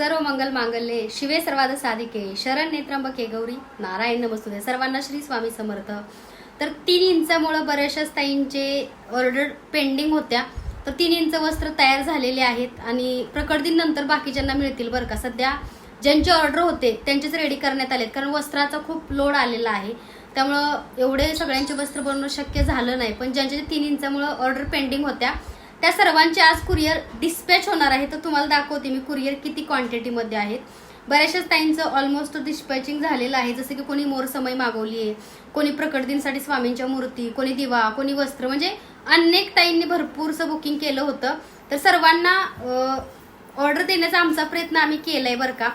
सर्व मंगल मांगल्ये. शिवे सर्वाद साधिके. शरण नेत्रंबके गौरी. नारायण नमस्तुदे सर्वांना श्री स्वामी समर्थ. तर तीन इंचामुळं बऱ्याचशा ताईंचे ऑर्डर पेंडिंग होत्या. तर तीन इंच वस्त्र तयार झालेले आहेत आणि प्रकट बाकीच्यांना मिळतील बरं का. सध्या ज्यांचे ऑर्डर होते त्यांचेच रेडी करण्यात आलेत. कारण वस्त्राचा खूप लोड आलेला आहे. त्यामुळं एवढे सगळ्यांचे वस्त्र बनवणं शक्य झालं नाही. पण ज्यांच्या तीन इंचामुळं ऑर्डर पेंडिंग होत्या त्या सर्वांचे आज कुरिअर डिस्पॅच होणार आहे. तर तुम्हाला दाखवते मी कुरिअर किती क्वांटिटीमध्ये आहेत. बऱ्याचशाच ताईंचं ऑलमोस्ट डिस्पॅचिंग झालेलं आहे. जसं की कोणी मोर समय मागवली आहे कोणी प्रकट दिनसाठी स्वामींच्या मूर्ती कोणी दिवा कोणी वस्त्र. म्हणजे अनेक ताईंनी भरपूरसं बुकिंग केलं होतं. तर सर्वांना ऑर्डर देण्याचा आमचा प्रयत्न आम्ही केलाय बरं का.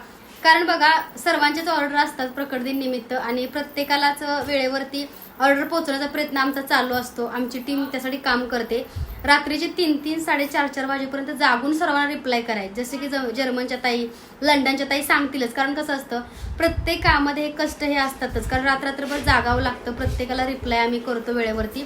कारण बघा सर्वांचेच ऑर्डर असतात प्रकट दिन निमित्त आणि प्रत्येकालाच वेळेवरती ऑर्डर पोहोचवण्याचा प्रयत्न आमचा चालू असतो. आमची टीम त्यासाठी काम करते. रात्रीचे तीन तीन साडेचार चार वाजेपर्यंत जागून सर्वांना रिप्लाय करायचे. जसे की ज- जर्मनच्या ताई लंडनच्या ताई सांगतीलच. कारण कसं असतं प्रत्येक कामामध्ये हे कष्ट हे असतातच. कारण रात्रभर जागावं लागतं. प्रत्येकाला रिप्लाय आम्ही करतो वेळेवरती.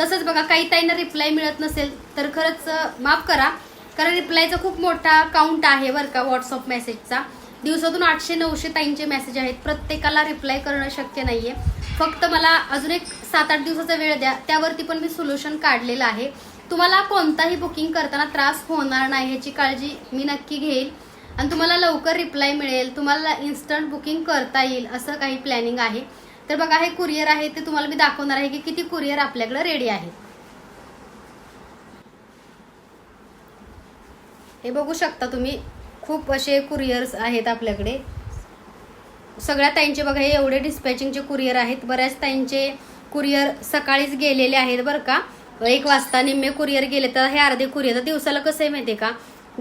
तसंच बघा काही ताईंना रिप्लाय मिळत नसेल तर खरंच माफ करा. कारण रिप्लायचा खूप मोठा काउंट आहे बरं का व्हॉट्सअप मेसेजचा दिवसातून आठशे नऊशे ताईंचे मेसेज आहेत. प्रत्येकाला रिप्लाय करणं शक्य नाहीये. फक्त मला अजून एक सात आठ दिवसाचा वेळ द्या. त्यावरती पण मी सोल्युशन काढलेलं आहे. तुम्हाला कोणताही बुकिंग करताना त्रास होणार नाही ह्याची काळजी मी नक्की घेईल. आणि तुम्हाला लवकर रिप्लाय मिळेल तुम्हाला इन्स्टंट बुकिंग करता येईल असं काही प्लॅनिंग आहे. तर बघा हे कुरिअर आहे ते तुम्हाला मी दाखवणार आहे की किती कुरिअर आपल्याकडे रेडी आहे. हे बघू शकता तुम्ही खूप असे कुरिअर्स आहेत आपल्याकडे. सगळ्या ताईंचे बघा हे एवढे डिस्पॅचिंगचे कुरिअर आहेत. बऱ्याच ताईंचे कुरिअर सकाळीच गेलेले आहेत बरं का. एक वाजता निम्मे कुरिअर गेले तर हे अर्धे कुरिअर तर दिवसाला कसं आहे माहिती आहे का?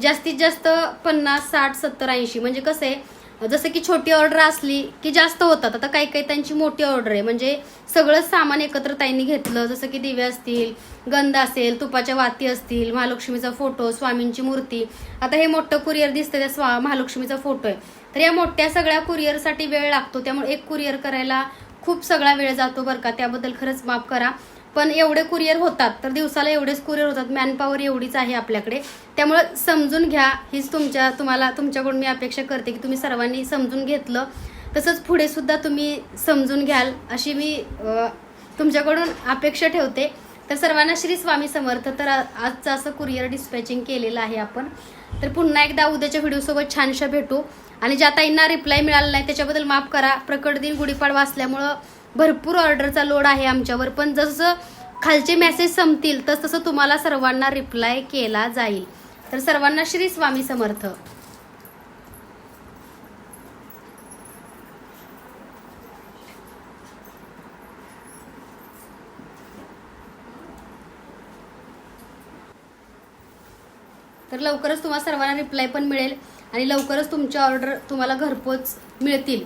जास्तीत जास्त पन्नास साठ सत्तर ऐंशी. म्हणजे कसं आहे? जसं की छोटी ऑर्डर असली की जास्त होतात. आता काही काही त्यांची मोठी ऑर्डर आहे. म्हणजे सगळंच सामान एकत्र त्यांनी घेतलं. जसं की दिवे असतील गंध असेल तुपाच्या वाती असतील महालक्ष्मीचा फोटो स्वामींची मूर्ती. आता हे मोठं कुरिअर दिसतं त्या स्वा महालक्ष्मीचा फोटो आहे. तर या मोठ्या सगळ्या कुरिअरसाठी वेळ लागतो. त्यामुळे एक कुरिअर करायला खूप सगळा वेळ जातो बरं का? त्याबद्दल खरंच माफ करा. पण एवढे कुरिअर होतात तर दिवसाला एवढेच कुरिअर होतात. मॅनपॉवर एवढीच आहे आपल्याकडे. त्यामुळं समजून घ्या. हीच तुमच्या तुम्हाला तुमच्याकडून मी अपेक्षा करते की तुम्ही सर्वांनी समजून घेतलं. तसंच पुढे सुद्धा तुम्ही समजून घ्याल अशी मी तुमच्याकडून अपेक्षा ठेवते. तर सर्वांना श्री स्वामी समर्थ. तर आजचं असं कुरिअर डिस्पॅचिंग केलेलं आहे आपण. तर पुन्हा एकदा उद्याच्या व्हिडिओसोबत छानशा भेटू. आणि ज्या ताईंना रिप्लाय मिळाला नाही त्याच्याबद्दल माफ करा. प्रकट दिन गुढीपाडवा असल्यामुळं भरपूर ऑर्डरचा लोड आहे आमच्यावर. पण जसं खालचे मेसेज संपतील तस तसं तुम्हाला सर्वांना रिप्लाय केला जाईल. तर सर्वांना श्री स्वामी समर्थ. तर लवकरच तुम्हाला सर्वांना रिप्लाय पण मिळेल आणि लवकरच तुमच्या ऑर्डर तुम्हाला घरपोच मिळतील.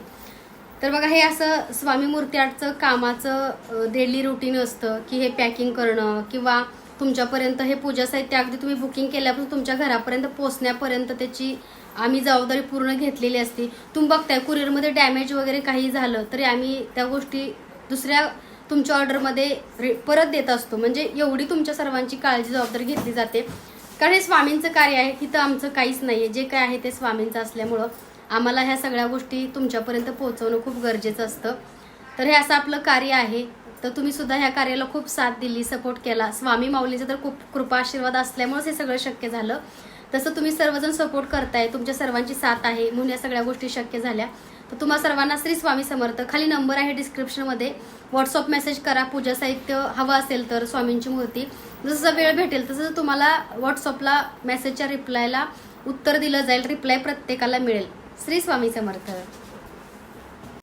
तर बघा हे असं स्वामी मूर्ती आर्टचं कामाचं डेली रुटीन असतं की हे पॅकिंग करणं किंवा तुमच्यापर्यंत हे पूजा साहित्य अगदी तुम्ही बुकिंग केल्यापासून तुमच्या घरापर्यंत पोचण्यापर्यंत त्याची आम्ही जबाबदारी पूर्ण घेतलेली असते. तुम्ही बघताय कुरिअरमध्ये डॅमेज वगैरे काही झालं तरी आम्ही त्या गोष्टी दुसऱ्या तुमच्या ऑर्डरमध्ये परत देत असतो. म्हणजे एवढी तुमच्या सर्वांची काळजी जबाबदारी घेतली जाते. कारण हे स्वामींचं कार्य आहे तिथं आमचं काहीच नाही आहे जे काय आहे ते स्वामींचं असल्यामुळं आम्हाला ह्या सगळ्या गोष्टी तुमच्यापर्यंत पोहोचवणं खूप गरजेचं असतं. तर हे असं आपलं कार्य आहे. तर तुम्ही सुद्धा ह्या कार्याला खूप साथ दिली सपोर्ट केला. स्वामी माऊलीचा तर खूप कृपा आशीर्वाद असल्यामुळेच हे सगळं शक्य झालं. तसं तुम्ही सर्वजण सपोर्ट करताय तुमच्या सर्वांची साथ आहे म्हणून या सगळ्या गोष्टी शक्य झाल्या. तर तुम्हाला सर्वांना श्री स्वामी समर्थ. खाली नंबर आहे डिस्क्रिप्शनमध्ये व्हॉट्सअप मेसेज करा पूजा साहित्य हवं असेल तर स्वामींची मूर्ती. जसं वेळ भेटेल तसं तुम्हाला व्हॉट्सअपला मेसेजच्या रिप्लायला उत्तर दिलं जाईल रिप्लाय प्रत्येकाला मिळेल. श्री स्वामी समर्थ.